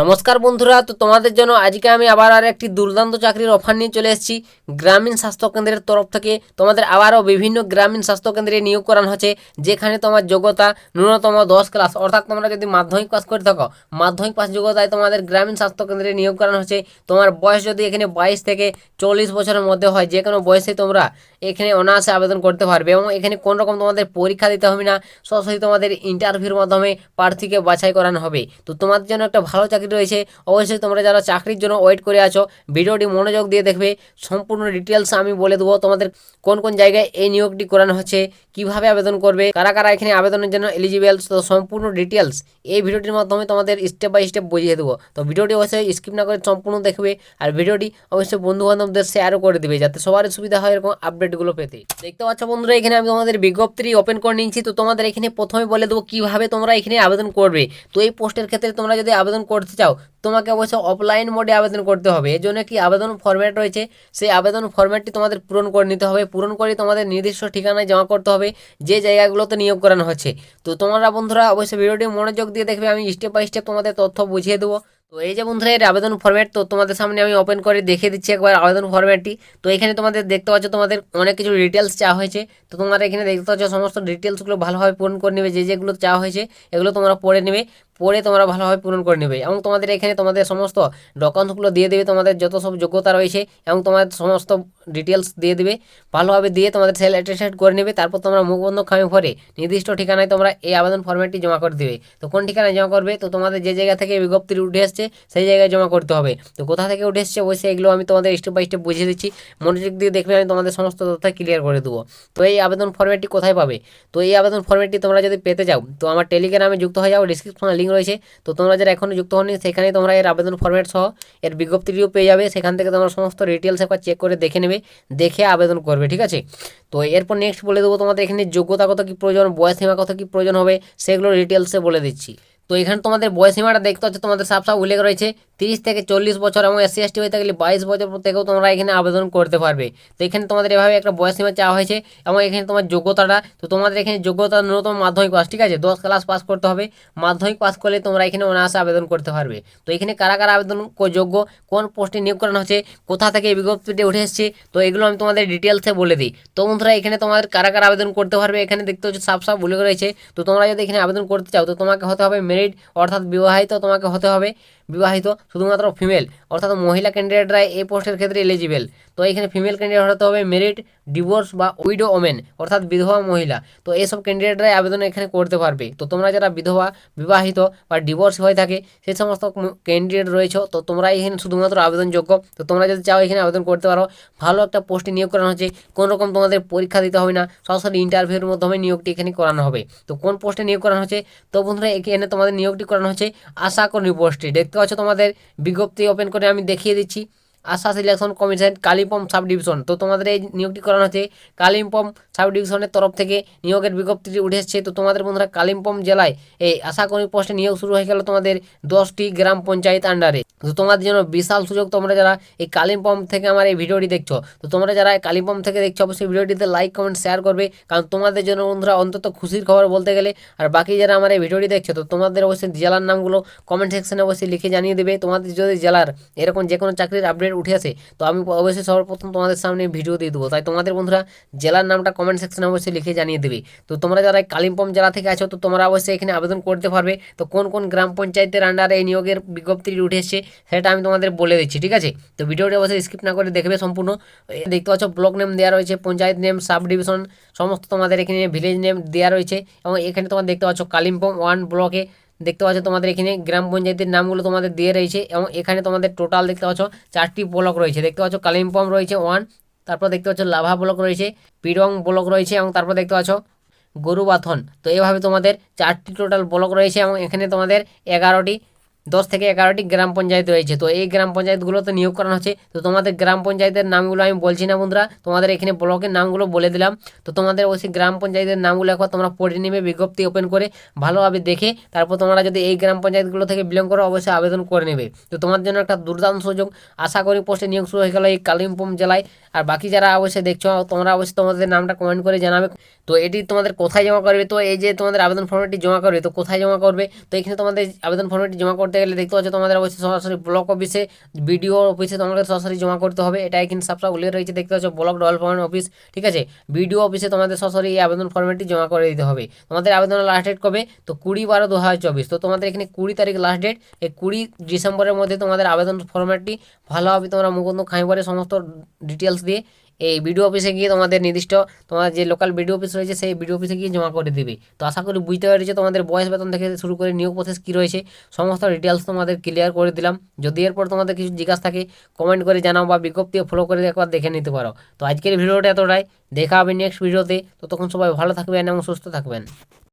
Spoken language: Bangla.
নমস্কার বন্ধুরা, তো তোমাদের জন্য আজকে আমি আবার আর একটি দুর্দান্ত চাকরির অফার নিয়ে চলে এসেছি। গ্রামীণ স্বাস্থ্য কেন্দ্রের তরফ থেকে তোমাদের আবারও বিভিন্ন গ্রামীণ স্বাস্থ্য কেন্দ্রে নিয়োগ করানো হচ্ছে, যেখানে তোমার যোগ্যতা ন্যূনতম দশ ক্লাস অর্থাৎ তোমরা যদি মাধ্যমিক পাস করে থাকো, মাধ্যমিক পাস যোগ্যতায় তোমাদের গ্রামীণ স্বাস্থ্য কেন্দ্রে নিয়োগ করানো হচ্ছে। তোমার বয়স যদি এখানে বাইশ থেকে চল্লিশ বছরের মধ্যে হয়, যে কোনো বয়সে তোমরা এখানে অনায়াসে আবেদন করতে পারবে এবং এখানে কোনো রকম তোমাদের পরীক্ষা দিতে হবে না। সরাসরি তোমাদের ইন্টারভিউর মাধ্যমে প্রার্থীকে বাছাই করানো হবে। তো তোমাদের জন্য একটা ভালো চাকরি রয়েছে, অবশ্যই তোমরা যারা চাকরির জন্য ওয়েট করে আছো, ভিডিওটি মনোযোগ দিয়ে দেখবে। সম্পূর্ণ ডিটেলস আমি বলে দেবো তোমাদের কোন কোন জায়গায় এই নিয়োগটি করানো হচ্ছে, কীভাবে আবেদন করবে, কারা কারা এখানে আবেদনের জন্য এলিজিবেল তো সম্পূর্ণ ডিটেলস এই ভিডিওটির মাধ্যমে তোমাদের স্টেপ বাই স্টেপ বুঝিয়ে দেবো। তো ভিডিওটি অবশ্যই স্কিপ না করে সম্পূর্ণ দেখবে, আর ভিডিওটি অবশ্যই বন্ধু বান্ধবদের শেয়ারও করে দেবে, যাতে সবার সুবিধা হয় এরকম আপডেটগুলো পেতে। দেখতে পাচ্ছ বন্ধুরা, এখানে আমি তোমাদের বিজ্ঞপ্তি ওপেন করে নিয়েছি, তো তোমাদের এখানে প্রথমে বলে দেবো কীভাবে তোমরা এখানে আবেদন করবে। তো এই পোস্টের ক্ষেত্রে তোমরা যদি আবেদন করতে চাও, তোমাকে অবশ্যই অফলাইন মোডে আবেদন করতে হবে। এর জন্য কি আবেদন ফরম্যাট রয়েছে? সেই আবেদন ফরম্যাটটি তোমাদের পূরণ করে নিতে হবে। পূরণ করে তোমাদের নির্দিষ্ট ঠিকানায় জমা করতে হবে, যে জায়গাগুলোতে নিয়োগ করানো হচ্ছে। তো তোমরা বন্ধুরা অবশ্যই ভিডিওটি মনোযোগ দিয়ে দেখবে, আমি স্টেপ বাই স্টেপ তোমাদের তথ্য বুঝিয়ে দেবো। তো এই যে বন্ধুরা, এর আবেদন ফরম্যাট তো তোমাদের সামনে আমি ওপেন করে দেখিয়ে দিচ্ছি একবার আবেদন ফরম্যাটটি তো এখানে তোমাদের দেখতে পাচ্ছ, তোমাদের অনেক কিছু ডিটেলস চাওয়া হয়েছে। তো তোমরা এখানে দেখতে পাচ্ছ, সমস্ত ডিটেলসগুলো ভালোভাবে পূরণ করে নেবে, যে যেগুলো চাওয়া হয়েছে, এগুলো তোমরা পড়ে নেবে। পড়ে তোমরা ভালোভাবে পূরণ করে নেবে। এবং তোমাদের এখানে তোমাদের সমস্ত ডকুমেন্টসগুলো দিয়ে দেবে, তোমাদের যত সব যোগ্যতা রয়েছে, এবং তোমাদের সমস্ত ডিটেলস দিয়ে দেবে। ভালোভাবে দিয়ে তোমাদের সেল অ্যাটেস্টেড করে নেবে। তারপর তোমরা মুখবন্ধ খামে ভরে নির্দিষ্ট ঠিকানায় তোমরা এই আবেদন ফর্মেটটি জমা করে দেবে। তো কোন ঠিকানায় জমা করবে? তো তোমাদের যে জায়গা থেকে বিজ্ঞপ্তি উঠে এসছে সেই জায়গায় জমা করতে হবে। তো কোথা থেকে উঠে এসছে অবশ্যই এগুলো আমি তোমাদের স্টেপ বাই স্টেপ বুঝিয়ে দিচ্ছি। মনোযোগ দিয়ে দেখবে আমি তোমাদের সমস্ত তথ্য ক্লিয়ার করে দেবো। তো এই আবেদন ফর্মেটটি কোথায় পাবে? তো এই আবেদন ফর্মেটটি তোমরা যদি পেতে যাও তো আমার টেলিগ্রামে যুক্ত হয়ে যাও। ডিসক্রিপশনে লিঙ্ক রয়েছে। তো তোমরা যারা এখনও যুক্ত হওনি সেখানে তোমরা এর আবেদন ফর্মেট সহ এর বিজ্ঞপ্তিটিও পেয়ে যাবে। সেখান থেকে তোমরা সমস্ত ডিটেলস একবার চেক করে দেখে নেবে, দেখে আবেদন করবে, ঠিক আছে? তো এরপর নেক্সট বলে দেবো তোমাদের এখানে যোগ্যতা কত কী প্রয়োজন, বয়স সীমা কত কী প্রয়োজন হবে, সেগুলো ডিটেলসে বলে দিচ্ছি। তো এখানে তোমাদের বয়স সীমাটা দেখতে হচ্ছে তোমাদের সাফ উল্লেখ রয়েছে। তিরিশ থেকে চল্লিশ বছর এবং এসসি এসটি হয়ে থাকলে বাইশ বছর থেকেও তোমরা এখানে আবেদন করতে পারবে। তো এখানে তোমাদের এভাবে একটা বয়স সীমা চাওয়া হয়েছে এবং এখানে তোমার যোগ্যতাটা, তো তোমাদের এখানে যোগ্যতা ন্যূনতম মাধ্যমিক পাস, ঠিক আছে? দশ ক্লাস পাস করতে হবে। মাধ্যমিক পাস করলে তোমরা এখানে অনায়াসে আবেদন করতে পারবে। তো এখানে কারা কারা আবেদন যোগ্য, কোন পোস্টে নিয়োগ করানো হচ্ছে, কোথা থেকে এই বিজ্ঞপ্তিটি উঠে এসছে, তো এগুলো আমি তোমাদের ডিটেলসে বলে দিই। তো বন্ধুরা, এখানে তোমাদের কারা কারা আবেদন করতে পারবে, এখানে দেখতে হচ্ছে সাফ উল্লেখ রয়েছে। তো তোমরা যদি এখানে আবেদন করতে চাও, তো তোমাকে হতে হবে মেরিট অর্থাৎ বিবাহিত তোমাকে হতে হবে। বিবাহিত শুধুমাত্র ফিমেল অর্থাৎ মহিলা ক্যান্ডিডেটরা এই পোস্টের ক্ষেত্রে এলিজিবেল তো এখানে ফিমেল ক্যান্ডিডেট হতে হবে মেরিট ডিভোর্স বা উইডো ওমেন অর্থাৎ বিধবা মহিলা। তো এইসব ক্যান্ডিডেটরাই আবেদন এখানে করতে পারবে। তো তোমরা যারা বিধবা, বিবাহিত বা ডিভোর্স হয়ে থাকে সেই সমস্ত ক্যান্ডিডেট রয়েছে, তো তোমরা এখানে শুধুমাত্র আবেদনযোগ্য। তো তোমরা যদি চাও এখানে আবেদন করতে পারো, ভালো একটা পোস্টে নিয়োগ করানো হচ্ছে। কোনো রকম তোমাদের পরীক্ষা দিতে হবে না, সরাসরি ইন্টারভিউর মাধ্যমে নিয়োগটি এখানে করানো হবে। তো কোন পোস্টে নিয়োগ করানো হচ্ছে? তো বন্ধুরা, এখানে তোমাদের নিয়োগটি করানো হচ্ছে আশা কর্মী পোস্টে দেখতে পাচ্ছ তোমাদের বিজ্ঞপ্তি ওপেন করে আমি দেখিয়ে দিচ্ছি। ASHA selection commission Kalimpong sub division তো তোমাদের এই নিয়োগটি করানো হচ্ছে কালিম্পম সাব ডিভিশনের তরফ থেকে নিয়োগের বিজ্ঞপ্তিটি উঠে এসেছে। তো তোমাদের বন্ধুরা কালিম্পং জেলায় এই আশাকর্মী পোস্টে নিয়োগ শুরু হয়ে গেল তোমাদের দশটি গ্রাম পঞ্চায়েত আন্ডারে তো তোমাদের জন্য বিশাল সুযোগ তোমরা যারা এই কালিম্পম থেকে আমার এই ভিডিওটি দেখছ, তো তোমরা যারা এই কালিম্পং থেকে দেখছ, অবশ্যই ভিডিওটিতে লাইক কমেন্ট শেয়ার করবে। কারণ তোমাদের জন্য বন্ধুরা, অন্তত খুশির খবর বলতে গেলে, আর বাকি যারা আমার এই ভিডিওটি দেখছ, তো তোমাদের অবশ্যই জেলার নামগুলো কমেন্ট সেকশনে অবশ্যই লিখে জানিয়ে দেবে। তোমাদের যদি জেলার এরকম যে কোনো চাকরির আপডেট উঠে আসে তো আমি অবশ্যই সর্বপ্রথম তোমাদের সামনে ভিডিও দিয়ে দেবো। তাই তোমাদের বন্ধুরা, জেলার নামটা কমেন্ট সেকশনে অবশ্যই লিখে জানিয়ে দেবে। তো তোমরা যারা কালিম্পং জেলা থেকে আছো, তো তোমরা অবশ্যই এখানে আবেদন করতে পারবে, তো কোন কোন গ্রাম পঞ্চায়েতের আন্ডারে এই নিয়োগের বিজ্ঞপ্তিটি উঠে এসছে, সেটা আমি তোমাদের বলে দিচ্ছি, ঠিক আছে? তো ভিডিওটি অবশ্যই স্কিপ না করে দেখবে সম্পূর্ণ। দেখতে পাচ্ছ ব্লক নেম দেওয়া রয়েছে, পঞ্চায়েত নেম সাব ডিভিশন সমস্ত তোমাদের এখানে ভিলেজ নেম দেওয়া রয়েছে, এবং এখানে তোমার দেখতে পাচ্ছ, কালিম্পং ওয়ান ব্লকে দেখতে পাচ্ছ তোমাদের এখানে গ্রাম পঞ্চায়েতের নামগুলো তোমাদের দিয়ে রয়েছে এবং এখানে তোমাদের টোটাল দেখতে পাচ্ছ চারটি ব্লক রয়েছে। দেখতে পাচ্ছ কালিম্পং রয়েছে ওয়ান তারপর দেখতে পাচ্ছ লাভা ব্লক রয়েছে, পিরং ব্লক রয়েছে এবং তারপর দেখতে পাচ্ছ গরুবাথন। তো এভাবে তোমাদের চারটি টোটাল ব্লক রয়েছে এবং এখানে তোমাদের এগারোটি দশ থেকে এগারোটি গ্রাম পঞ্চায়েত রয়েছে। তো এই গ্রাম পঞ্চায়েতগুলোতে নিয়োগ করানো হচ্ছে। তো তোমাদের গ্রাম পঞ্চায়েতের নামগুলো আমি বলছি না বন্ধুরা। তোমাদের এখানে ব্লকের নামগুলো বলে দিলাম। তো তোমাদের ওই গ্রাম পঞ্চায়েতের নামগুলো একবার তোমরা পড়ে নেবে, বিজ্ঞপ্তি ওপেন করে ভালোভাবে দেখে তারপর তোমরা যদি এই গ্রাম পঞ্চায়েতগুলো থেকে বিলং করো, অবশ্যই আবেদন করে নেবে। তো তোমার জন্য একটা দুর্দান্ত সুযোগ। আশা করি পোস্টে নিয়োগ শুরু হয়ে গেল এই কালিম্পং জেলায়। আর বাকি যারা অবশ্যই দেখছ, তোমরা অবশ্যই তোমাদের নামটা কমেন্ট করে জানাবে। তো এটি তোমাদের কোথায় জমা করবে? তো এই যে তোমাদের আবেদন ফর্মটি জমা করবে, তো কোথায় জমা করবে? তো এখানে তোমাদের আবেদন ফর্মটি জমা করতে করতে গেলে দেখতে পাচ্ছ তোমাদের অবশ্যই সরাসরি ব্লক অফিসে, বিডিও অফিসে তোমাদের সরাসরি জমা করতে হবে। এটা কিন্তু সবটা উল্লেখ রয়েছে, দেখতে পাচ্ছ ব্লক ডেভেলপমেন্ট অফিস, ঠিক আছে? বিডিও অফিসে তোমাদের সরাসরি এই আবেদন ফর্মেটটি জমা করে দিতে হবে। তোমাদের আবেদনের লাস্ট ডেট কবে? তো কুড়ি বারো দু হাজার চব্বিশ। তো তোমাদের এখানে কুড়ি তারিখ লাস্ট ডেট এই কুড়ি ডিসেম্বরের মধ্যে তোমাদের আবেদন ফর্মেটটি ভালোভাবে তোমরা মুকুন্দ খাইবারে সমস্ত ডিটেলস দিয়ে এই বিডিও অফিসে গিয়ে তোমাদের নির্দিষ্ট তোমার যে লোকাল বিডিও অফিস রয়েছে, সেই বিডিও অফিসে গিয়ে জমা করে দেবে। তো আশা করি বুঝতে পেরেছ তোমাদের বয়স বেতন থেকে শুরু করে নিয়োগ প্রসেস কী রয়েছে। সমস্ত ডিটেলস তোমাদের ক্লিয়ার করে দিলাম। যদি এরপর তোমাদের কিছু জিজ্ঞাসা থাকে কমেন্ট করে জানাও বা বিজ্ঞপ্তি ফলো করে একবার দেখে নিতে পারো। তো আজকের ভিডিওটা এতটাই। দেখা হবে নেক্সট ভিডিওতে তো। তখন সবাই ভালো থাকবেন এবং সুস্থ থাকবেন।